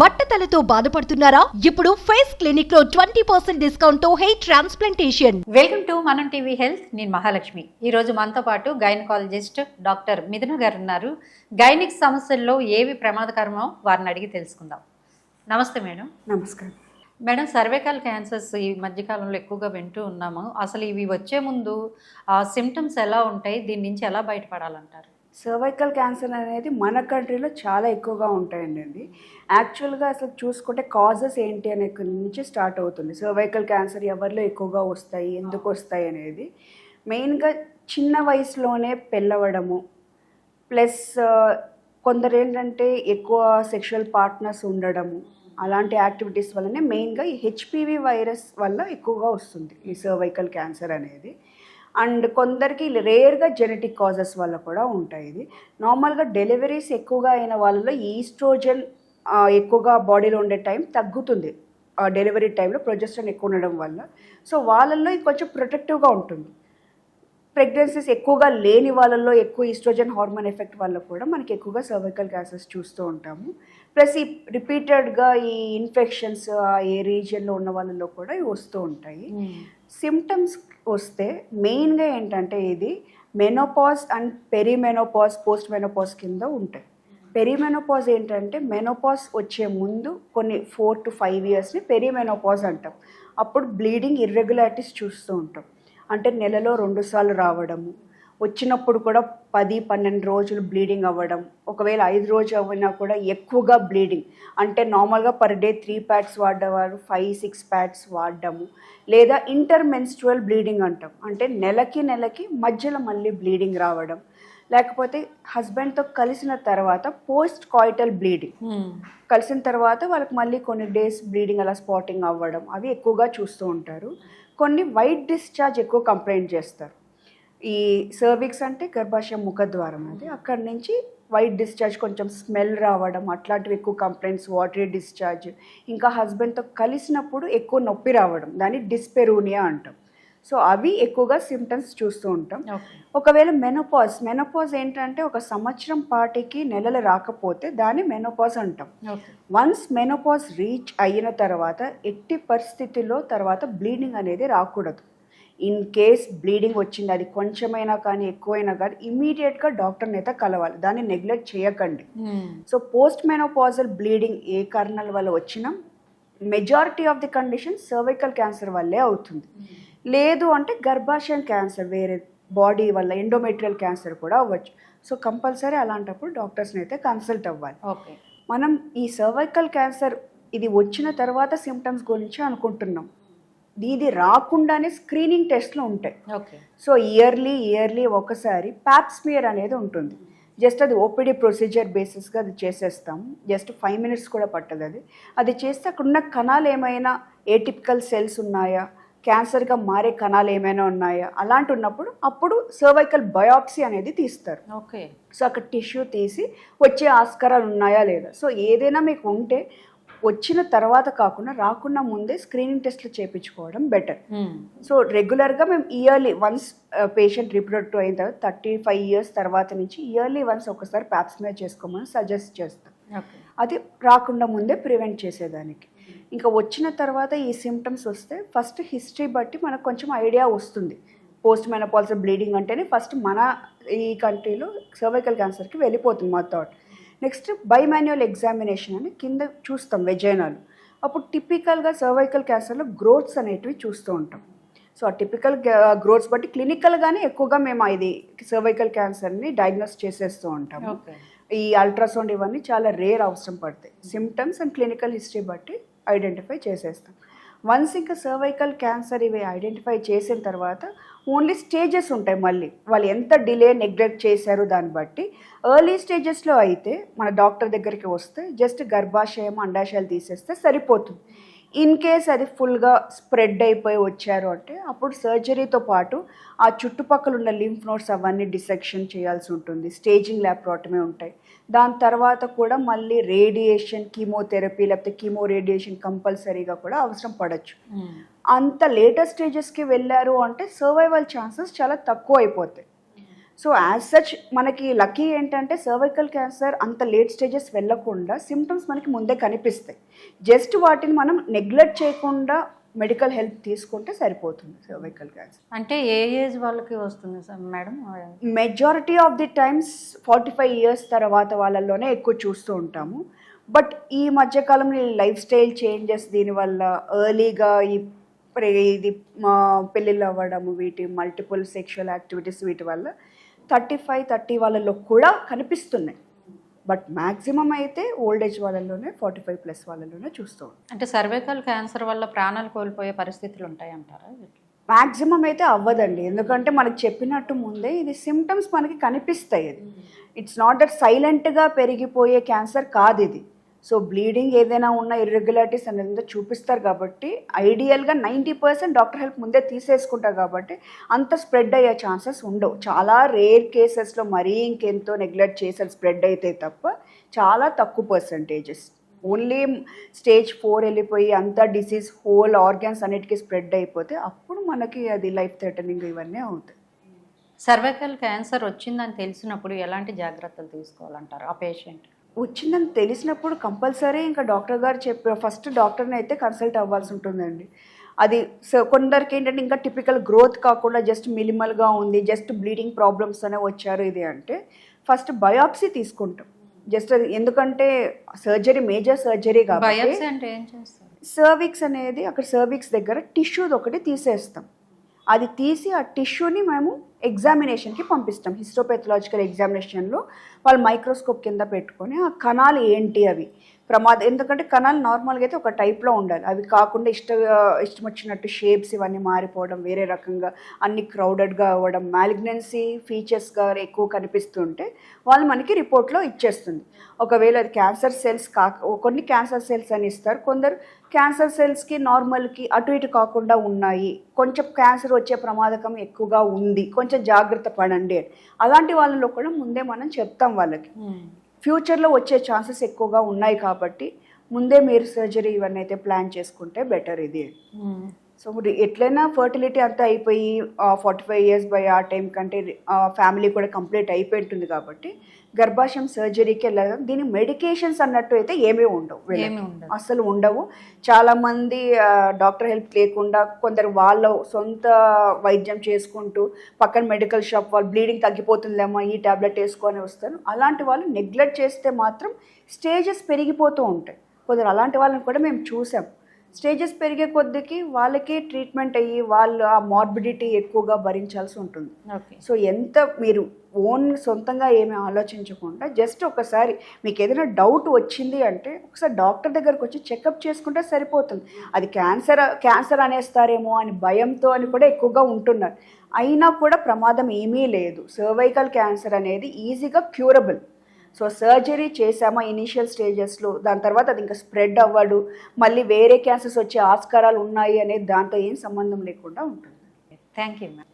బట్టతలతో బాధపడుతున్నారా? ఇప్పుడు ఫేస్ క్లినిక్లో ట్వంటీ పర్సెంట్ డిస్కౌంట్తో హెయిర్ ట్రాన్స్ప్లాంటేషన్. వెల్కమ్ టు మనం టీవీ హెల్త్. నేను మహాలక్ష్మి. ఈరోజు మనతో పాటు గైనకాలజిస్ట్ డాక్టర్ మిథున గారు ఉన్నారు. గైనిక్ సమస్యల్లో ఏవి ప్రమాదకరమో వారిని అడిగి తెలుసుకుందాం. నమస్తే మేడం. నమస్కారం. మేడం సర్వైకల్ క్యాన్సర్స్ ఈ మధ్యకాలంలో ఎక్కువగా వింటూ ఉన్నాము. అసలు ఇవి వచ్చే ముందు ఆ సిమ్టమ్స్ ఎలా ఉంటాయి? దీని నుంచి ఎలా బయటపడాలంటారు? సర్వైకల్ క్యాన్సర్ అనేది మన కంట్రీలో చాలా ఎక్కువగా ఉంటాయండి అండి. యాక్చువల్గా అసలు చూసుకుంటే కాజెస్ ఏంటి అనే నుంచి స్టార్ట్ అవుతుంది. సర్వైకల్ క్యాన్సర్ ఎవరిలో ఎక్కువగా వస్తాయి ఎందుకు వస్తాయి అనేది. మెయిన్గా చిన్న వయసులోనే పెళ్ళవడము. ప్లస్ కొందరు ఏంటంటే ఎక్కువ సెక్షువల్ పార్ట్నర్స్ ఉండడము. అలాంటి యాక్టివిటీస్ వల్లనే మెయిన్గా ఈ హెచ్పివి వైరస్ వల్ల ఎక్కువగా వస్తుంది ఈ సర్వైకల్ క్యాన్సర్ అనేది. అండ్ కొందరికి రేర్గా జెనెటిక్ కాజెస్ వల్ల కూడా ఉంటాయి ఇది. నార్మల్గా డెలివరీస్ ఎక్కువగా అయిన వాళ్ళలో ఈస్ట్రోజన్ ఎక్కువగా బాడీలో ఉండే టైం తగ్గుతుంది. డెలివరీ టైంలో ప్రొజెస్ట్రాన్ ఎక్కువ ఉండడం వల్ల. సో వాళ్ళల్లో ఇది కొంచెం ప్రొటెక్టివ్గా ఉంటుంది. ప్రెగ్నెన్సీస్ ఎక్కువగా లేని వాళ్ళల్లో ఎక్కువ ఈస్ట్రోజన్ హార్మోన్ ఎఫెక్ట్ వల్ల కూడా మనకి ఎక్కువగా సర్వైకల్ క్యాన్సర్స్ చూస్తూ ఉంటాము. ప్లస్ ఈ రిపీటెడ్గా ఈ ఇన్ఫెక్షన్స్ ఏ రీజియన్లో ఉన్న వాళ్ళలో కూడా ఇవి వస్తూ ఉంటాయి. సిమ్టమ్స్ వస్తే మెయిన్గా ఏంటంటే ఇది menopause and perimenopause post menopause కింద ఉంటాయి. పెరిమెనోపాజ్ ఏంటంటే మెనోపాజ్ వచ్చే ముందు కొన్ని ఫోర్ టు ఫైవ్ ఇయర్స్ని పెరిమెనోపాజ్ అంటాం. అప్పుడు బ్లీడింగ్ ఇర్రెగ్యులారిటీస్ చూస్తూ ఉంటాం. అంటే నెలలో రెండుసార్లు రావడము వచ్చినప్పుడు కూడా పది పన్నెండు రోజులు బ్లీడింగ్ అవ్వడం. ఒకవేళ ఐదు రోజు అవ్వినా కూడా ఎక్కువగా బ్లీడింగ్. అంటే నార్మల్గా పర్ డే త్రీ ప్యాడ్స్ వాడేవారు ఫైవ్ సిక్స్ ప్యాడ్స్ వాడడము. లేదా ఇంటర్ మెన్స్ట్రువల్ బ్లీడింగ్ అంటాం. అంటే నెలకి నెలకి మధ్యలో మళ్ళీ బ్లీడింగ్ రావడం. లేకపోతే హస్బెండ్తో కలిసిన తర్వాత పోస్ట్ కాయిటల్ బ్లీడింగ్ కలిసిన తర్వాత వాళ్ళకి మళ్ళీ కొన్ని డేస్ బ్లీడింగ్ అలా స్పాటింగ్ అవ్వడం. అవి ఎక్కువగా చూస్తూ ఉంటారు. కొన్ని వైట్ డిశ్చార్జ్ ఎక్కువ కంప్లైంట్ చేస్తారు. ఈ సర్విక్స్ అంటే గర్భాశయం ముఖద్వారం అది. అక్కడి నుంచి వైట్ డిశ్చార్జ్ కొంచెం స్మెల్ రావడం అట్లాంటివి ఎక్కువ కంప్లైంట్స్ వాటరీ డిశ్చార్జ్ ఇంకా హస్బెండ్తో కలిసినప్పుడు ఎక్కువ నొప్పి రావడం దాన్ని డిస్పెరూనియా అంటాం. సో అవి ఎక్కువగా సిమ్టమ్స్ చూస్తూ ఉంటాం. ఒకవేళ మెనోపాజ్ మెనోపాజ్ ఏంటంటే ఒక సంవత్సరం పాటికి నెలలు రాకపోతే దాన్ని మెనోపాజ్ అంటాం. వన్స్ మెనోపాజ్ రీచ్ అయిన తర్వాత ఎట్టి పరిస్థితిలో తర్వాత బ్లీడింగ్ అనేది రాకూడదు. ఇన్ కేస్ బ్లీడింగ్ వచ్చింది అది కొంచెమైనా కానీ ఎక్కువైనా కానీ ఇమీడియట్గా డాక్టర్ని అయితే కలవాలి. దాన్ని నెగ్లెక్ట్ చేయకండి. సో పోస్ట్ మెనోపాజల్ బ్లీడింగ్ ఏ కారణాల వల్ల వచ్చినా majority of the condition cervical cancer వల్లే అవుతుంది. లేదు అంటే గర్భాశయం క్యాన్సర్ వేరే బాడీ వల్ల ఎండోమెట్రియల్ క్యాన్సర్ కూడా అవ్వచ్చు. సో కంపల్సరీ అలాంటప్పుడు డాక్టర్స్ని అయితే కన్సల్ట్ అవ్వాలి. ఓకే. మనం ఈ సర్వైకల్ క్యాన్సర్ ఇది వచ్చిన తర్వాత సిమ్టమ్స్ గురించి అనుకుంటున్నాం. ఇది రాకుండానే స్క్రీనింగ్ టెస్ట్లు ఉంటాయి. ఓకే. సో ఇయర్లీ ఇయర్లీ ఒకసారి ప్యాప్స్మియర్ అనేది ఉంటుంది. జస్ట్ అది ఓపీడీ ప్రొసీజర్ బేసిస్గా అది చేసేస్తాం. జస్ట్ ఫైవ్ మినిట్స్ కూడా పట్టదు అది. అది చేస్తే అక్కడ ఉన్న కణాలు ఏమైనా ఏటిపికల్ సెల్స్ ఉన్నాయా? క్యాన్సర్గా మారే కణాలు ఏమైనా ఉన్నాయా? అలాంటి ఉన్నప్పుడు అప్పుడు సర్వైకల్ బయాప్సీ అనేది తీస్తారు. ఓకే. సో అక్కడ టిష్యూ తీసి వచ్చే ఆస్కారాలు ఉన్నాయా లేదా? సో ఏదైనా మీకు ఉంటే వచ్చిన తర్వాత కాకుండా రాకుండా ముందే స్క్రీనింగ్ టెస్ట్లు చేయించుకోవడం బెటర్ సో రెగ్యులర్గా మేము ఇయర్లీ వన్స్ పేషెంట్ రిప్రొడక్టివ్ అయిన తర్వాత థర్టీ ఫైవ్ ఇయర్స్ తర్వాత నుంచి ఇయర్లీ వన్స్ ఒకసారి ప్యాప్స్మేర్ చేసుకోమని సజెస్ట్ చేస్తాం. అది రాకుండా ముందే ప్రివెంట్ చేసేదానికి. ఇంకా వచ్చిన తర్వాత ఈ సిమ్టమ్స్ వస్తే ఫస్ట్ హిస్టరీ బట్టి మనకు కొంచెం ఐడియా వస్తుంది. పోస్ట్ మెనపాల్స్ బ్లీడింగ్ అంటేనే ఫస్ట్ మన ఈ కంట్రీలో సర్వైకల్ క్యాన్సర్కి వెళ్ళిపోతుంది మా థాట్ నెక్స్ట్ బైమాన్యువల్ ఎగ్జామినేషన్ అని కింద చూస్తాం వెజైనాలు. అప్పుడు టిపికల్గా సర్వైకల్ క్యాన్సర్లో గ్రోత్స్ అనేటివి చూస్తూ ఉంటాం. సో ఆ టిపికల్ గ్రోత్స్ బట్టి క్లినికల్గానే ఎక్కువగా మేము ఇది సర్వైకల్ క్యాన్సర్ని డయాగ్నోస్ చేసేస్తూ ఉంటాము. ఈ అల్ట్రాసౌండ్ ఇవన్నీ చాలా రేర్ అవసరం పడతాయి. సిమ్టమ్స్ అండ్ క్లినికల్ హిస్టరీ బట్టి ఐడెంటిఫై చేసేస్తాం. వన్స్ ఇంకా సర్వైకల్ క్యాన్సర్ ఇవి ఐడెంటిఫై చేసిన తర్వాత ఓన్లీ స్టేజెస్ ఉంటాయి మళ్ళీ. వాళ్ళు ఎంత డిలే నెగ్లెక్ట్ చేశారు దాన్ని బట్టి. ఎర్లీ స్టేజెస్లో అయితే మన డాక్టర్ దగ్గరికి వస్తే జస్ట్ గర్భాశయం అండాశయాలు తీసేస్తే సరిపోతుంది. ఇన్ కేస్ అది ఫుల్గా స్ప్రెడ్ అయిపోయి వచ్చారు అంటే అప్పుడు సర్జరీతో పాటు ఆ చుట్టుపక్కల ఉన్న లింఫ్ నోట్స్ అవన్నీ డిసెక్షన్ చేయాల్సి ఉంటుంది. స్టేజింగ్ ల్యాప్రాటమీ ఉంటాయి. దాని తర్వాత కూడా మళ్ళీ రేడియేషన్ కీమోథెరపీ లేకపోతే కీమో రేడియేషన్ కంపల్సరీగా కూడా అవసరం పడచ్చు. అంత లేటర్ స్టేజెస్కి వెళ్ళారు అంటే సర్వైవల్ ఛాన్సెస్ చాలా తక్కువ అయిపోతాయి. సో యాజ్ సచ్ మనకి లక్కీ ఏంటంటే సర్వైకల్ క్యాన్సర్ అంత లేట్ స్టేజెస్ వెళ్ళకుండా సిమ్టమ్స్ మనకి ముందే కనిపిస్తాయి. జస్ట్ వాటిని మనం నెగ్లెక్ట్ చేయకుండా మెడికల్ హెల్ప్ తీసుకుంటే సరిపోతుంది సర్వైకల్ క్యాన్సర్. అంటే ఏ ఏజ్ వాళ్ళకి వస్తుంది sir madam? Majority of the times forty five years తర్వాత వాళ్ళలోనే ఎక్కువ చూస్తూ ఉంటాము. బట్ ఈ మధ్యకాలంలో ఈ లైఫ్ స్టైల్ చేంజెస్ దీనివల్ల ఎర్లీగా ఈ ఇది మా పెళ్ళిళ్ళు అవ్వడము వీటి మల్టిపుల్ సెక్షువల్ యాక్టివిటీస్ వీటి వల్ల థర్టీ ఫైవ్ థర్టీ వాళ్ళలో కూడా కనిపిస్తున్నాయి. బట్ మ్యాక్సిమం అయితే ఓల్డ్ ఏజ్ వాళ్ళలోనే ఫార్టీ ఫైవ్ ప్లస్ వాళ్ళలోనే చూస్తూ అంటే సర్వైకల్ క్యాన్సర్ వల్ల ప్రాణాలు కోల్పోయే పరిస్థితులు ఉంటాయి అంటారా మ్యాక్సిమం అయితే అవ్వదండి. ఎందుకంటే మనకు చెప్పినట్టు ముందే ఇది సిమ్టమ్స్ మనకి కనిపిస్తాయి ఇది ఇట్స్ నాట్ దట్ సైలెంట్గా పెరిగిపోయే క్యాన్సర్ కాదు ఇది. సో బ్లీడింగ్ ఏదైనా ఉన్న ఇర్రెగ్యులారిటీస్ అనేది చూపిస్తారు కాబట్టి ఐడియల్గా నైంటీ పర్సెంట్ డాక్టర్ హెల్ప్ ముందే తీసేసుకుంటారు కాబట్టి అంత స్ప్రెడ్ అయ్యే ఛాన్సెస్ ఉండవు. చాలా రేర్ కేసెస్లో మరీ ఇంకెంతో నెగ్లెక్ట్ చేసారు స్ప్రెడ్ అయితే తప్ప చాలా తక్కువ పర్సంటేజెస్ ఓన్లీ స్టేజ్ ఫోర్ వెళ్ళిపోయి అంతా డిసీజ్ హోల్ ఆర్గాన్స్ అన్నిటికీ స్ప్రెడ్ అయిపోతే అప్పుడు మనకి అది లైఫ్ థ్రెటనింగ్ ఇవన్నీ అవుతాయి. సర్వైకల్ క్యాన్సర్ వచ్చిందని తెలిసినప్పుడు ఎలాంటి జాగ్రత్తలు తీసుకోవాలంటారు ఆ పేషెంట్ వచ్చిందని తెలిసినప్పుడు కంపల్సరీ ఇంకా డాక్టర్ గారు చెప్పి ఫస్ట్ డాక్టర్ని అయితే కన్సల్ట్ అవ్వాల్సి ఉంటుందండి. అది సో కొందరికి ఏంటంటే ఇంకా టిపికల్ గ్రోత్ కాకుండా జస్ట్ మినిమల్గా ఉంది జస్ట్ బ్లీడింగ్ ప్రాబ్లమ్స్ అనే వచ్చారు ఇది అంటే ఫస్ట్ బయాప్సీ తీసుకుంటాం. జస్ట్ అది ఎందుకంటే సర్జరీ మేజర్ సర్జరీ కాబట్టి సర్విక్స్ అనేది అక్కడ సర్విక్స్ దగ్గర టిష్యూది ఒకటి తీసేస్తాం. అది తీసి ఆ టిష్యూని మేము ఎగ్జామినేషన్కి పంపిస్తాం. హిస్టోపెథలాజికల్ ఎగ్జామినేషన్లో వాళ్ళు మైక్రోస్కోప్ కింద పెట్టుకొని ఆ కణాలు ఏంటి అవి. ప్రమాదం ఎందుకంటే కణాలు నార్మల్గా అయితే ఒక టైప్లో ఉండాలి. అవి కాకుండా ఇష్ట ఇష్టం వచ్చినట్టు షేప్స్ ఇవన్నీ మారిపోవడం వేరే రకంగా అన్ని క్రౌడెడ్గా అవ్వడం మ్యాలిగ్నెన్సీ ఫీచర్స్గా ఎక్కువ కనిపిస్తుంటే వాళ్ళు మనకి రిపోర్ట్లో ఇచ్చేస్తుంది. ఒకవేళ అది క్యాన్సర్ సెల్స్ కాక కొన్ని క్యాన్సర్ సెల్స్ అని ఇస్తారు. కొందరు క్యాన్సర్ సెల్స్కి నార్మల్కి అటు ఇటు కాకుండా ఉన్నాయి. కొంచెం క్యాన్సర్ వచ్చే ప్రమాదకం ఎక్కువగా ఉంది. కొంచెం జాగ్రత్త పడండి అని. అలాంటి వాళ్ళలో కూడా ముందే మనం చెప్తాం వాళ్ళకి. ఫ్యూచర్లో వచ్చే ఛాన్సెస్ ఎక్కువగా ఉన్నాయి కాబట్టి ముందే మీరు సర్జరీ ఇవన్నీ అయితే ప్లాన్ చేసుకుంటే బెటర్ ఇది. సో ఎట్లయినా ఫర్టిలిటీ అంతా అయిపోయి ఫార్టీ ఫైవ్ ఇయర్స్ బై ఆ టైం కంటే ఫ్యామిలీ కూడా కంప్లీట్ అయిపోయింటుంది కాబట్టి గర్భాశయం సర్జరీకి వెళ్ళడం దీని మెడికేషన్స్ అన్నట్టు అయితే ఏమీ ఉండవు. అసలు ఉండవు. చాలా మంది డాక్టర్ హెల్ప్ లేకుండా కొందరు వాళ్ళ సొంత వైద్యం చేసుకుంటూ పక్కన మెడికల్ షాప్ వాళ్ళు బ్లీడింగ్ తగ్గిపోతుందేమో ఈ టాబ్లెట్ వేసుకొని వస్తారు. అలాంటి వాళ్ళు నెగ్లెక్ట్ చేస్తే మాత్రం స్టేజెస్ పెరిగిపోతూ ఉంటాయి. కొందరు అలాంటి వాళ్ళని కూడా మేము చూసాం. స్టేజెస్ పెరిగే కొద్దికి వాళ్ళకే ట్రీట్మెంట్ అయ్యి వాళ్ళు ఆ మార్బిడిటీ ఎక్కువగా భరించాల్సి ఉంటుంది. ఓకే. సో ఎంత మీరు ఓన్ సొంతంగా ఏమీ ఆలోచించకుండా జస్ట్ ఒకసారి మీకు ఏదైనా డౌట్ వచ్చింది అంటే ఒకసారి డాక్టర్ దగ్గరకు వచ్చి చెకప్ చేసుకుంటే సరిపోతుంది. అది క్యాన్సర్ క్యాన్సర్ అనేస్తారేమో అని భయంతో అని కూడా ఎక్కువగా ఉంటున్నారు. అయినా కూడా ప్రమాదం ఏమీ లేదు. సర్వైకల్ క్యాన్సర్ అనేది ఈజీగా క్యూరబుల్. సో సర్జరీ చేశామా ఇనీషియల్ స్టేజెస్లో దాని తర్వాత అది ఇంకా స్ప్రెడ్ అవ్వడు. మళ్ళీ వేరే క్యాన్సర్స్ వచ్చే ఆస్కారాలు ఉన్నాయి అనేది దాంతో ఏం సంబంధం లేకుండా ఉంటుంది. Thank you ma'am